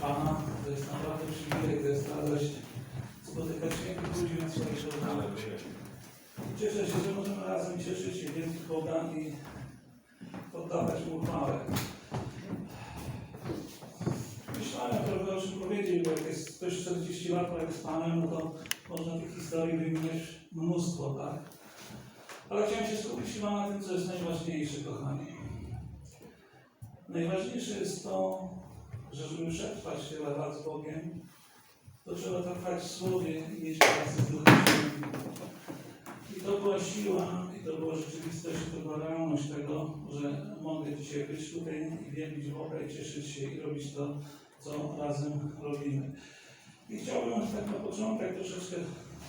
Pana. To jest naprawdę przywilej, to jest radość spotykać pięknych ludzi na swoich żołnach. Cieszę się, że możemy razem cieszyć się wielkich Boga i oddawać Mu chwałę. Myślałem trochę o czym powiedzieć, bo jak jest ktoś 40 lat prawie z Panem, no to można tych historii wymieniać mnóstwo, tak? Ale chciałem się skupić chyba na tym, co jest najważniejsze, kochani. Najważniejsze jest to, żeby przetrwać tyle lat z Bogiem, to trzeba trwać w Słowie i mieć pracę z Świętym. I to była siła, i to była rzeczywistość, i to była realność tego, że mogę dzisiaj być tutaj i wielbić Boga i cieszyć się i robić to, co razem robimy. I chciałbym tak na początek troszeczkę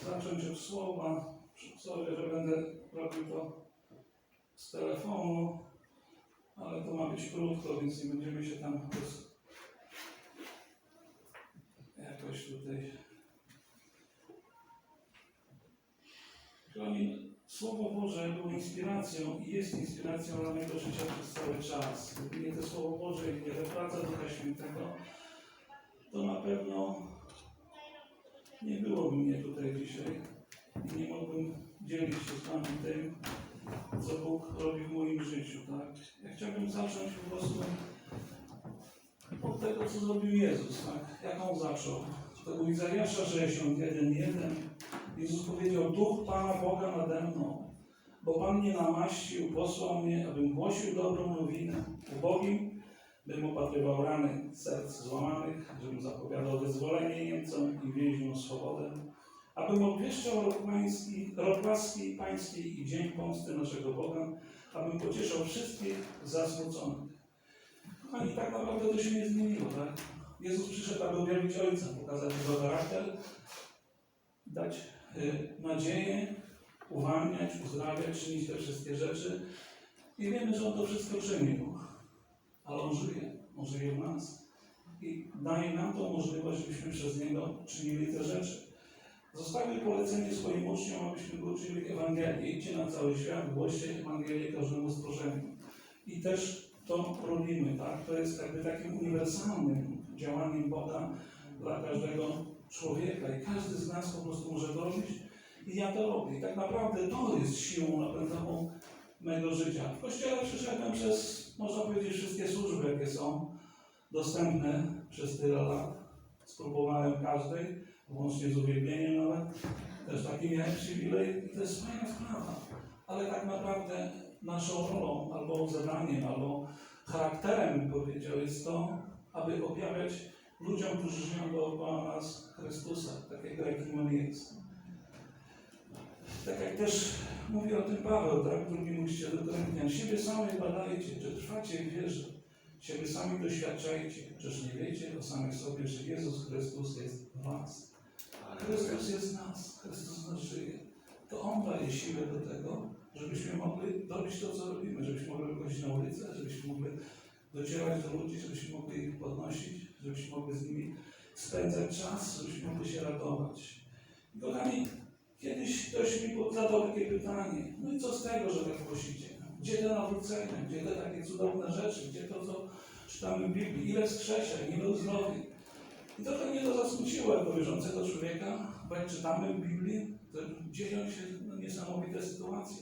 zacząć od słowa. Sorry, że będę robił to z telefonu, ale to ma być krótko, więc nie będziemy się tam. Tutaj. Kochani, Słowo Boże było inspiracją i jest inspiracją dla mojego życia przez cały czas. Gdyby nie to Słowo Boże i nie praca Ducha Świętego, to na pewno nie byłoby mnie tutaj dzisiaj i nie mógłbym dzielić się z Wami tym, co Bóg robi w moim życiu. Tak? Ja chciałbym zacząć po prostu od tego, co zrobił Jezus. Tak? Jak On zaczął? To był Izajasza 61:1. Jezus powiedział, Duch Pana Boga nade mną, bo Pan mnie namaścił, posłał mnie, abym głosił dobrą nowinę ubogim, bym opatrywał rany serc złamanych, żebym zapowiadał wyzwolenie Niemcom i więźniom swobodę, abym obwieszczał rok, łaski pańskiej i dzień pomsty naszego Boga, abym pocieszał wszystkich zasmuconych. Kochani, tak naprawdę to się nie zmieniło, tak? Jezus przyszedł, aby objawić Ojca, pokazać Jego charakter, dać y, nadzieję, uwalniać, uzdrawiać, czynić te wszystkie rzeczy. I wiemy, że On to wszystko czynił. Ale On żyje, On żyje w nas. I daje nam tą możliwość, żebyśmy przez Niego czynili te rzeczy. Zostawił polecenie swoim uczniom, abyśmy go uczyli Ewangelii. Idźcie na cały świat, głoście Ewangelię każdemu stworzeniu. I też to robimy, tak? To jest jakby takim uniwersalnym działaniem Boga dla każdego człowieka. I każdy z nas po prostu może to robić. I ja to robię. I tak naprawdę to jest siłą napędową mego życia. W Kościele przeszedłem przez, można powiedzieć, wszystkie służby, jakie są dostępne przez tyle lat. Spróbowałem każdej, włącznie z uwielbieniem nawet. Też taki miałem przywilej i to jest fajna sprawa. Ale tak naprawdę naszą rolą, albo zadaniem, albo charakterem, bym powiedział, jest to, aby objawiać ludziom, którzy żyją dookoła nas Chrystusa, takiego, jakim On jest. Tak jak też mówi o tym Paweł, tak, w drugim liście do Koryntian, siebie samych badajcie, czy trwacie w wierze, siebie sami doświadczajcie, czyż nie wiecie o samych sobie, że Jezus Chrystus jest w was. Chrystus jest w nas, Chrystus nas żyje. On daje siłę do tego, żebyśmy mogli robić to, co robimy, żebyśmy mogli wychodzić na ulicę, żebyśmy mogli docierać do ludzi, żebyśmy mogli ich podnosić, żebyśmy mogli z nimi spędzać czas, żebyśmy mogli się radować. I Kochani, kiedyś ktoś mi zadał takie pytanie, no i co z tego, że tak głosicie? Gdzie te nawrócenia, gdzie te takie cudowne rzeczy, gdzie to, co czytamy w Biblii, ile wskrzeszeń, ile uzdrowień? I trochę mnie to zasmuciło jako wierzącego człowieka, bo jak czytamy Biblii, to dzieją się no, niesamowite sytuacje.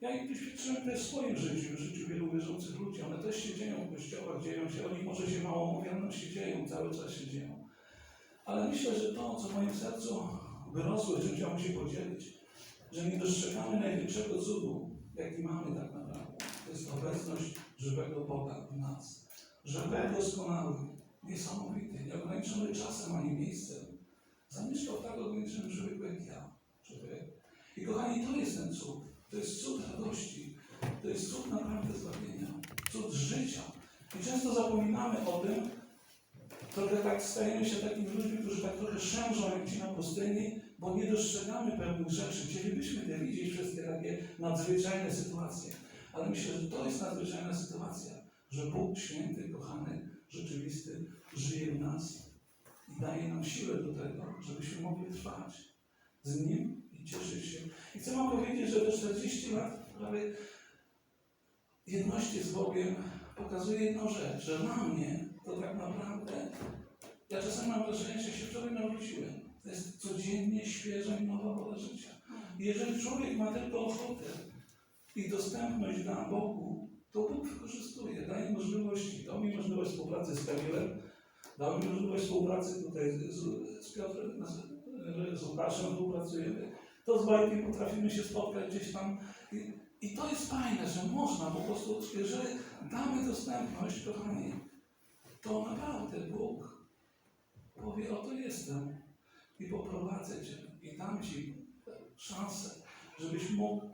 Ja ich doświadczyłem też w swoim życiu, w życiu wielu wierzących ludzi. One też się dzieją w kościołach, dzieją się, oni może się mało mówią, no się dzieją, cały czas się dzieją. Ale myślę, że to, co w moim sercu wyrosło, czym chciałbym się podzielić, że nie dostrzegamy największego cudu, jaki mamy tak naprawdę. To jest obecność żywego Boga w nas. Że Bóg doskonały, niesamowity, nieograniczony czasem ani miejscem, tak ograniczonym człowieku jak ja, człowiek. I kochani, to jest ten cud. To jest cud radości. To jest cud naprawdę zbawienia. Cud życia. I często zapominamy o tym, trochę tak stajemy się takimi ludźmi, którzy tak trochę szemrzą jak ci na pustyni, bo nie dostrzegamy pewnych rzeczy. Chcielibyśmy te widzieć wszystkie takie nadzwyczajne sytuacje. Ale myślę, że to jest nadzwyczajna sytuacja, że Bóg święty, kochany, rzeczywisty żyje w nas daje nam siłę do tego, żebyśmy mogli trwać z Nim i cieszyć się. I chcę Wam powiedzieć, że te 40 lat prawie jedności z Bogiem pokazuje jedną rzecz, że dla mnie to tak naprawdę mam wrażenie, że się wczoraj nawróciłem. To jest codziennie świeża i nowa wola życia. Jeżeli człowiek ma tylko ochotę i dostępność na Bogu, to Bóg wykorzystuje, daje możliwości. Dał mi możliwość współpracy z Kamilem, dał mi możliwość współpracy tutaj z, z Piotrem, z, z Łukaszem współpracujemy. To z Bajkiem potrafimy się spotkać gdzieś tam. I, I to jest fajne, że można po prostu, jeżeli damy dostępność, kochani, to naprawdę Bóg powie, oto jestem i poprowadzę Cię i dam Ci szansę, żebyś mógł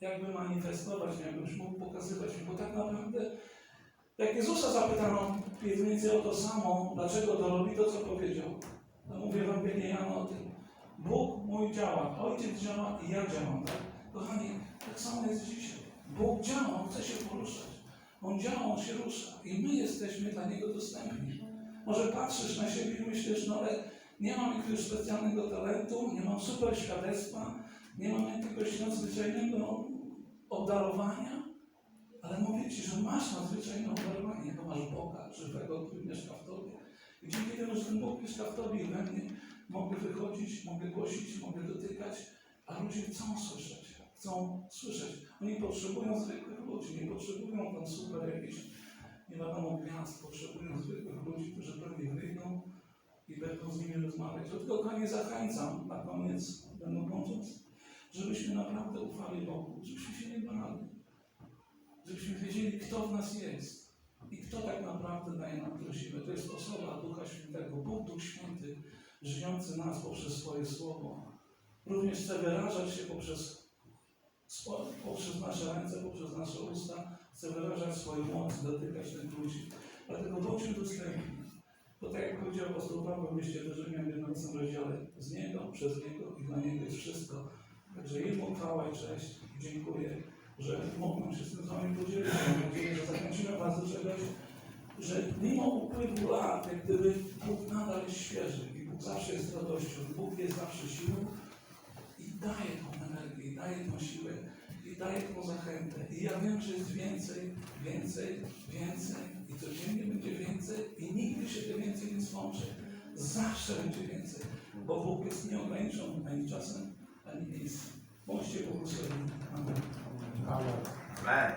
jakby manifestować, jakbyś mógł pokazywać bo tak naprawdę jak Jezusa zapytano w piwnicy o to samo, dlaczego to robi, to co powiedział. To mówi Ewangelia Jana o tym. Bóg mój działa, Ojciec działa i ja działam, tak? Kochani, tak samo jest dzisiaj. Bóg działa, On chce się poruszać. On działa, On się rusza i my jesteśmy dla Niego dostępni. Może patrzysz na siebie i myślisz, no ale nie mam jakiegoś specjalnego talentu, nie mam super świadectwa, nie mam jakiegoś nadzwyczajnego obdarowania, ale mówię Ci, że masz nadzwyczajne obdarowanie, bo masz Boga żywego, który mieszka w Tobie. I dzięki temu, że ten Bóg mieszka w Tobie i we mnie, mogę wychodzić, mogę głosić, mogę dotykać, a ludzie chcą słyszeć, chcą słyszeć. Oni potrzebują zwykłych ludzi, nie potrzebują tam super jakichś, nie wiadomo, gwiazd, potrzebują zwykłych ludzi, którzy pewnie wyjdą i będą z nimi rozmawiać. Dlatego, kochanie, zachęcam na koniec, będą kończąc, żebyśmy naprawdę ufali Bogu, żebyśmy się nie bali, żebyśmy wiedzieli, kto w nas jest i kto tak naprawdę daje nam tę siłę. To jest osoba Ducha Świętego, Bóg Duch Święty, żyjący nas poprzez swoje Słowo. Również chce wyrażać się poprzez, poprzez nasze ręce, poprzez nasze usta, chce wyrażać swoją moc, dotykać tych ludzi. Dlatego bądźmy dostępni. Bo tak jak powiedział apostoł Paweł liście do Rzymian w 11 rozdziale, z Niego, przez Niego i dla Niego jest wszystko. Także Jemu chwała i cześć. Dziękuję, że mogłem się z tym Wami podzielić. Mam nadzieję, że zachęciłem Was do czegoś, że mimo upływu lat, jak gdyby Bóg nadal jest świeży i Bóg zawsze jest radością, Bóg jest zawsze siłą i daje tą energię, i daje tą siłę, i daje tą zachętę. I ja wiem, że jest więcej, więcej, więcej i codziennie będzie więcej i nigdy się to więcej nie skończy. Zawsze będzie więcej, bo Bóg jest nieograniczony ani czasem, ani miejscem. Bądźcie błogosławieni. Amen. Amen. Amen.